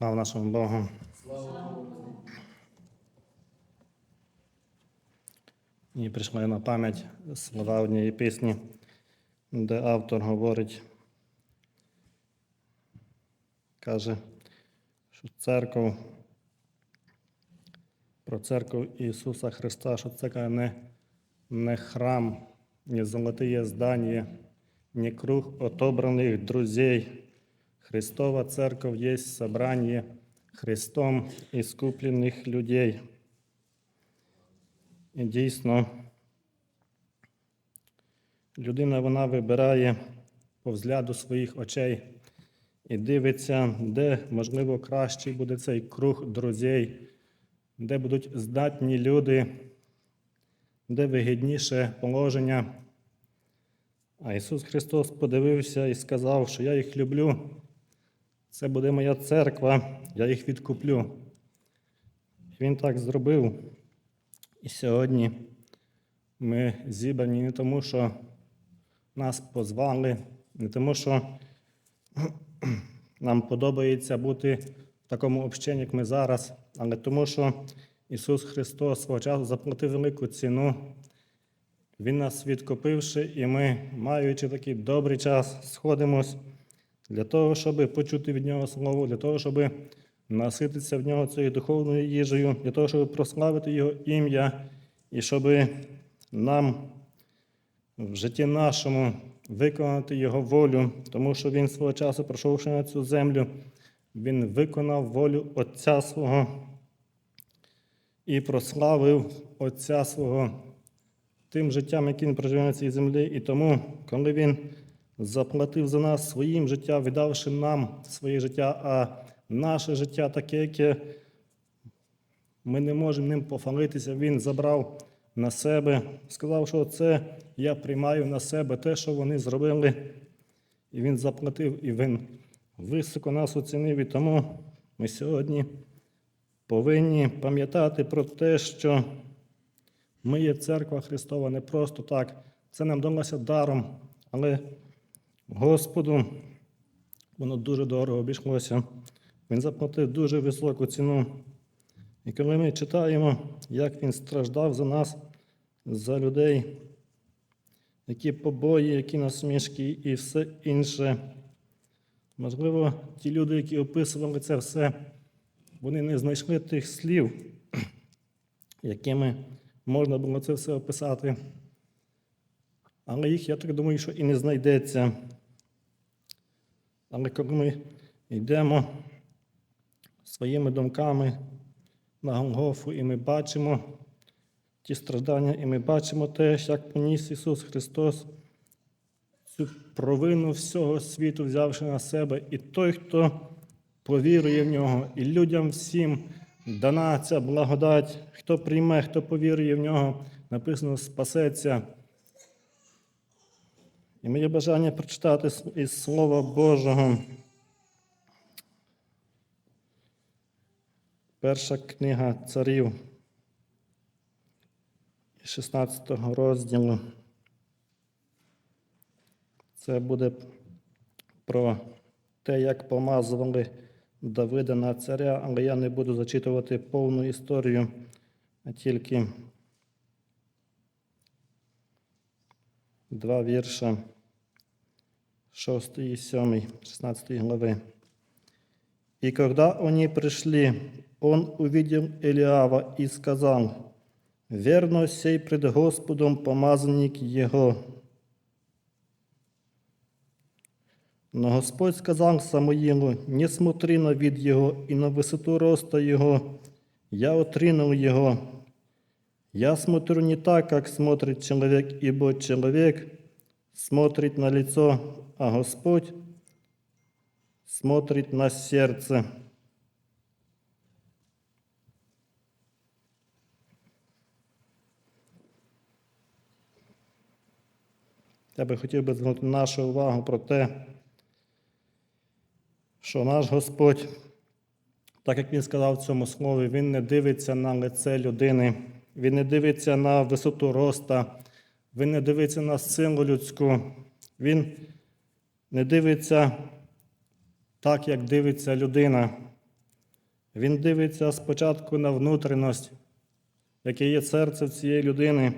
Слава нашому Богу. Мені прийшли на пам'ять слова однієї пісні, де автор говорить, каже, що церков, про церкву Ісуса Христа, що це не, не храм, не золотые здання, не круг отобраних друзей. Христова церковь есть собрание Христом іскуплених людей. І дійсно, людина вона вибирає по взгляду своїх очей і дивиться, де, можливо, кращий буде цей круг друзей, де будуть здатні люди, де вигідніше положення. А Ісус Христос подивився і сказав, що я їх люблю. Це буде моя церква, я їх відкуплю. Він так зробив. І сьогодні ми зібрані не тому, що нас позвали, не тому, що нам подобається бути в такому общенні, як ми зараз, але тому, що Ісус Христос свого часу заплатив велику ціну. Він нас відкупивши, і ми, маючи такий добрий час, сходимось для того, щоб почути від Нього Слово, для того, щоб насититися в нього цією духовною їжею, для того, щоб прославити Його ім'я, і щоб нам в житті нашому виконати Його волю, тому що Він свого часу, пройшовши на цю землю, Він виконав волю Отця свого і прославив Отця свого тим життям, яким він проживе на цій землі. І тому, коли він заплатив за нас своїм життям, віддавши нам своє життя, а наше життя таке, яке ми не можемо ним пофалитися, він забрав на себе, сказав, що це я приймаю на себе те, що вони зробили. І він заплатив, і він високо нас оцінив. І тому ми сьогодні повинні пам'ятати про те, що ми є церква Христова не просто так. Це нам далося даром, але Господу воно дуже дорого обійшлося. Він заплатив дуже високу ціну. І коли ми читаємо, як він страждав за нас, за людей, які побої, які насмішки і все інше. Можливо, ті люди, які описували це все, вони не знайшли тих слів, якими можна було це все описати. Але їх, я так думаю, що і не знайдеться. Але коли ми йдемо своїми думками на Голгофу, і ми бачимо ті страждання, і ми бачимо те, як поніс Ісус Христос цю провину всього світу, взявши на себе, і той, хто повірує в нього, і людям всім дана ця благодать, хто прийме, хто повірує в нього, написано, спасеться. І моє бажання прочитати із Слова Божого. Перша книга царів 16 розділу. Це буде про те, як помазували Давида на царя, але я не буду зачитувати повну історію, а тільки два вірша 6 и 7, 16 главы. И когда они пришли, он увидел Элиава и сказал, «Верно сей пред Господом помазанник его». Но Господь сказал Самуилу, «Не смотри на вид его и на высоту роста его, я отринул его. я смотрю не так, как смотрит человек, ибо человек смотрит на лицо, а Господь смотрит на серце. Я би хотів би звернути нашу увагу про те, що наш Господь, так як Він сказав в цьому слові, Він не дивиться на лице людини, Він не дивиться на висоту роста, Він не дивиться на силу людську, Він не дивиться так, як дивиться людина. Він дивиться спочатку на внутрішність, яке є серце цієї людини.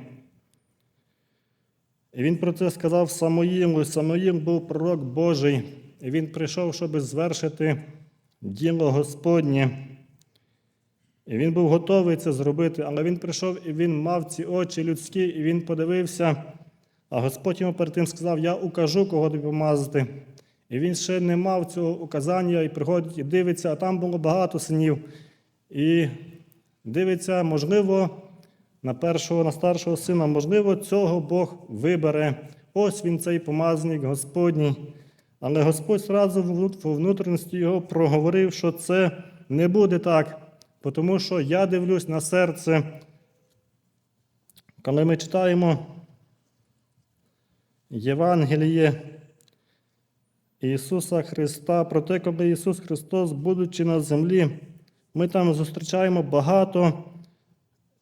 І він про це сказав Самоїлу. Самоїл був пророк Божий, і він прийшов, щоб звершити діло Господнє. І він був готовий це зробити, але він прийшов і він мав ці очі людські, і він подивився. А Господь йому перед тим сказав: Я укажу, кого тобі помазати. І він ще не мав цього указання, і приходить і дивиться, а там було багато синів. І дивиться, можливо, на першого, на старшого сина, можливо, цього Бог вибере. Ось він цей помазник Господній. Але Господь зразу в внутрішності його проговорив, що це не буде так, тому що я дивлюсь на серце. Коли ми читаємо Євангеліє Ісуса Христа, про те, коли Ісус Христос, будучи на землі, ми там зустрічаємо багато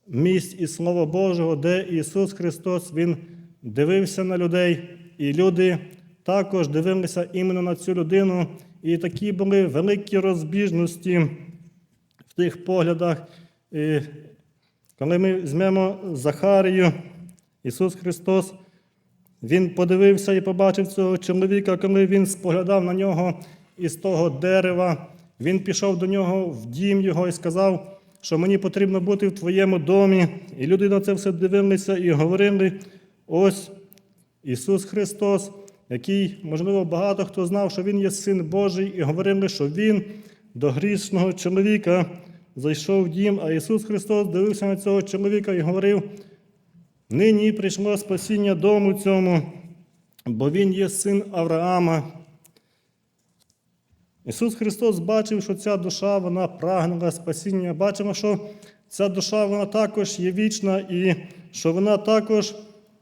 місць і Слова Божого, де Ісус Христос Він дивився на людей, і люди також дивилися іменно на цю людину. І такі були великі розбіжності тих поглядах. І коли ми візьмемо Захарію, Ісус Христос, Він подивився і побачив цього чоловіка, коли він споглядав на нього із того дерева. Він пішов до нього в дім його і сказав, що мені потрібно бути в твоєму домі. І люди на це все дивилися і говорили: ось Ісус Христос, який, можливо, багато хто знав, що Він є Син Божий, і говорили, що Він до грішного чоловіка зайшов в дім, а Ісус Христос дивився на цього чоловіка і говорив: нині прийшло спасіння дому цьому, бо Він є син Авраама. Ісус Христос бачив, що ця душа вона прагнула спасіння. Бачимо, що ця душа вона також є вічна і що вона також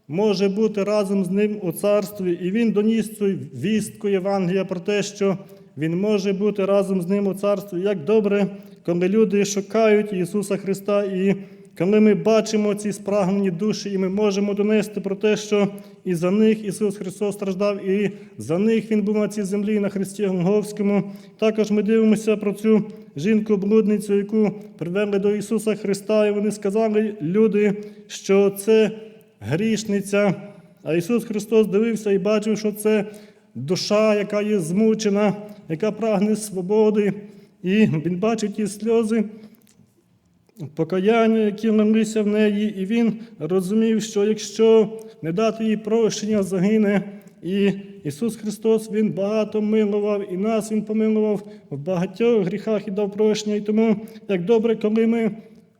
може бути разом з ним у царстві. І Він доніс цю вістку Євангелія про те, що Він може бути разом з ним у царстві. Як добре, коли люди шукають Ісуса Христа і коли ми бачимо ці спрагнені душі, і ми можемо донести про те, що і за них Ісус Христос страждав, і за них Він був на цій землі на Христі Голговському. Також ми дивимося про цю жінку-блудницю, яку привели до Ісуса Христа, і вони сказали люди, що це грішниця. А Ісус Христос дивився і бачив, що це душа, яка є змучена, яка прагне свободи. І Він бачив ті сльози покаяння, які лилися в неї, і він розумів, що якщо не дати їй прощення, загине. І Ісус Христос Він багато милував, і нас Він помилував в багатьох гріхах і дав прощення. І тому як добре, коли ми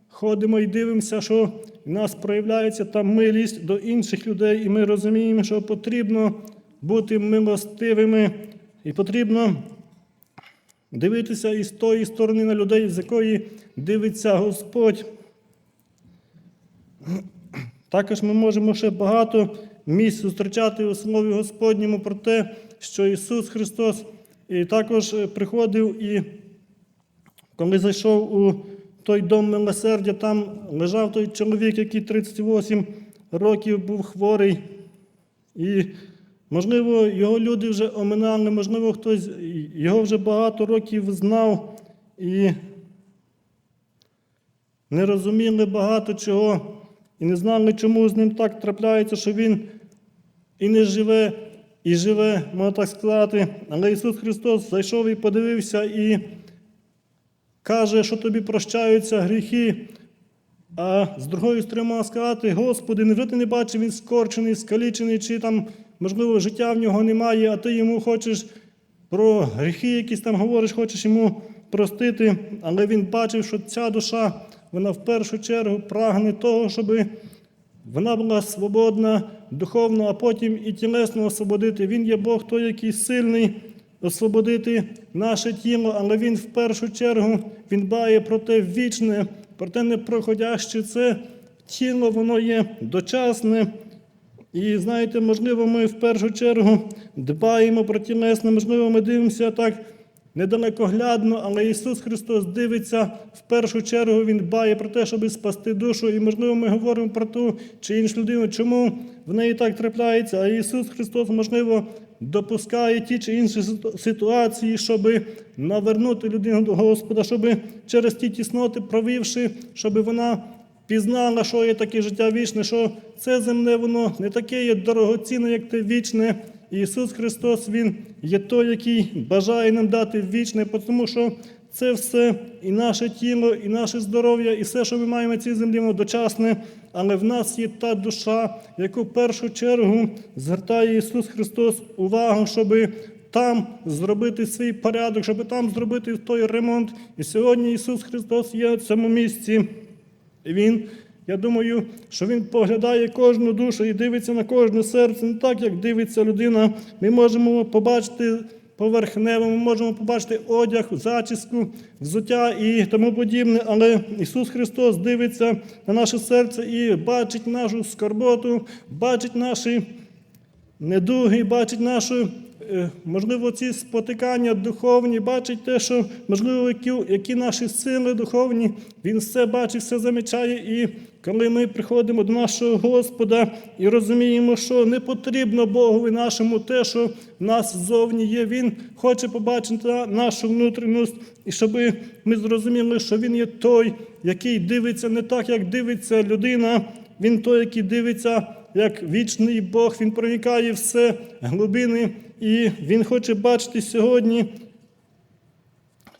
ходимо і дивимося, що в нас проявляється та милість до інших людей, і ми розуміємо, що потрібно бути милостивими, і потрібно дивитися із тої сторони на людей, з якої дивиться Господь. Також ми можемо ще багато місць зустрічати у Слові Господньому про те, що Ісус Христос і також приходив і коли зайшов у той дом милосердя, там лежав той чоловік, який 38 років був хворий. І Можливо, його люди вже оминали, можливо, хтось його вже багато років знав і не розуміли багато чого, і не знали, чому з ним так трапляється, що він і не живе, і живе, можна так сказати. Але Ісус Христос зайшов і подивився і каже, що тобі прощаються гріхи. А з другої сторони сказати, Господи, невже ти не бачив, він скорчений, скалічений, чи там можливо, життя в нього немає, а ти йому хочеш про гріхи, якісь там говориш, хочеш йому простити, але він бачив, що ця душа, вона в першу чергу прагне того, щоб вона була свободна духовно, а потім і тілесно освободити. Він є Бог той, який сильний освободити наше тіло, але він в першу чергу він дбає про те вічне, про те непроходяще. Це тіло, воно є дочасне. І знаєте, можливо, ми в першу чергу дбаємо про тілесне, можливо, ми дивимося так недалекоглядно, але Ісус Христос дивиться в першу чергу, Він дбає про те, щоб спасти душу. І, можливо, ми говоримо про ту чи іншу людину, чому в неї так трапляється. А Ісус Христос, можливо, допускає ті чи інші ситуації, щоб навернути людину до Господа, щоб через ті тісноти провівши, щоб вона пізнала, що є таке життя вічне, що це земне воно не таке є дорогоцінне, як те вічне. Ісус Христос, Він є той, який бажає нам дати вічне, тому що це все і наше тіло, і наше здоров'я, і все, що ми маємо на цій землі, воно дочасне. Але в нас є та душа, яку в першу чергу звертає Ісус Христос увагу, щоб там зробити свій порядок, щоб там зробити той ремонт. І сьогодні Ісус Христос є в цьому місці. І Він, я думаю, що Він поглядає кожну душу і дивиться на кожне серце, не так, як дивиться людина. Ми можемо побачити поверхнево, ми можемо побачити одяг, зачіску, взуття і тому подібне. Але Ісус Христос дивиться на наше серце і бачить нашу скорботу, бачить наші недуги, бачить нашу, можливо, ці спотикання духовні, бачить те, що, можливо, які, які наші сили духовні, він все бачить, все замічає. І коли ми приходимо до нашого Господа і розуміємо, що не потрібно Богові нашому те, що в нас ззовні є, Він хоче побачити нашу внутрішність, і щоб ми зрозуміли, що Він є той, який дивиться не так, як дивиться людина, Він той, який дивиться як вічний Бог, Він проникає все глибини, і Він хоче бачити сьогодні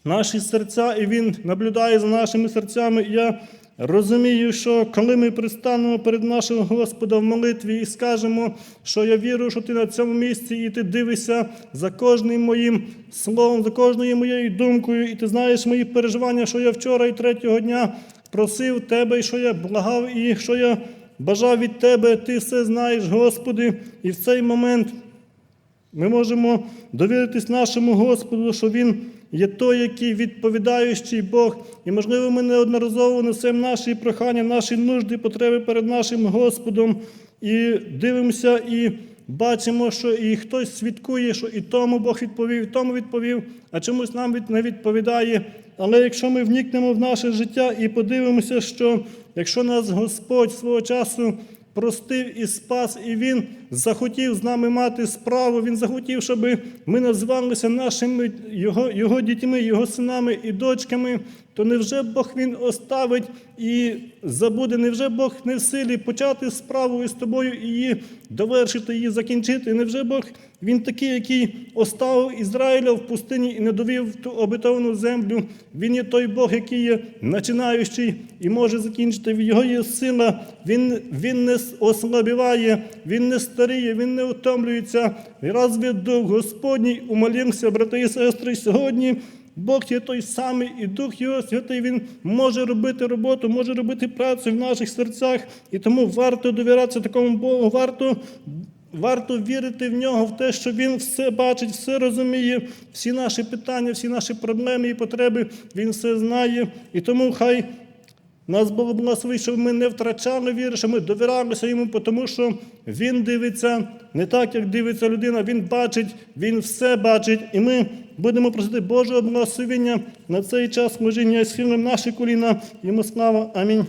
наші серця, і Він наблюдає за нашими серцями. І я розумію, що коли ми пристанемо перед нашим Господом в молитві і скажемо, що я вірю, що ти на цьому місці, і ти дивишся за кожним моїм словом, за кожною моєю думкою, і ти знаєш мої переживання, що я вчора і третього дня просив тебе, і що я благав, і що я бажав від тебе, ти все знаєш, Господи, і в цей момент. Ми можемо довіритись нашому Господу, що Він є той, який відповідаючий Бог. І, можливо, ми неодноразово несемо наші прохання, наші нужди, потреби перед нашим Господом і дивимося і бачимо, що і хтось свідкує, що і тому Бог відповів, і тому відповів, а чомусь нам не відповідає. Але якщо ми вникнемо в наше життя і подивимося, що якщо нас Господь свого часу простив і спас, і Він захотів з нами мати справу. Він захотів, щоб ми назвалися нашими його, його дітьми, його синами і дочками. То невже Бог Він оставить і забуде? Невже Бог не в силі почати справу із тобою і її довершити, її закінчити? Невже Бог він такий, який оставив Ізраїля в пустині і не довів ту обетовану землю? Він є той Бог, який є починаючий і може закінчити. В його є сила. Він, він не ослабіває, він не старіє, він не утомлюється. Разве Дух Господній умолімся, брати і сестри, сьогодні. Бог є той самий, і Дух Його Святий, Він може робити роботу, може робити працю в наших серцях. І тому варто довіратися такому Богу, варто, варто вірити в нього, в те, що Він все бачить, все розуміє, всі наші питання, всі наші проблеми і потреби, Він все знає. І тому хай нас Бог благословити, щоб ми не втрачали віри, що ми довіралися йому, тому що він дивиться не так, як дивиться людина. Він бачить, він все бачить. І ми будемо просити Божого благословення на цей час служіння і схилимо наші коліна. Йому слава. Амінь.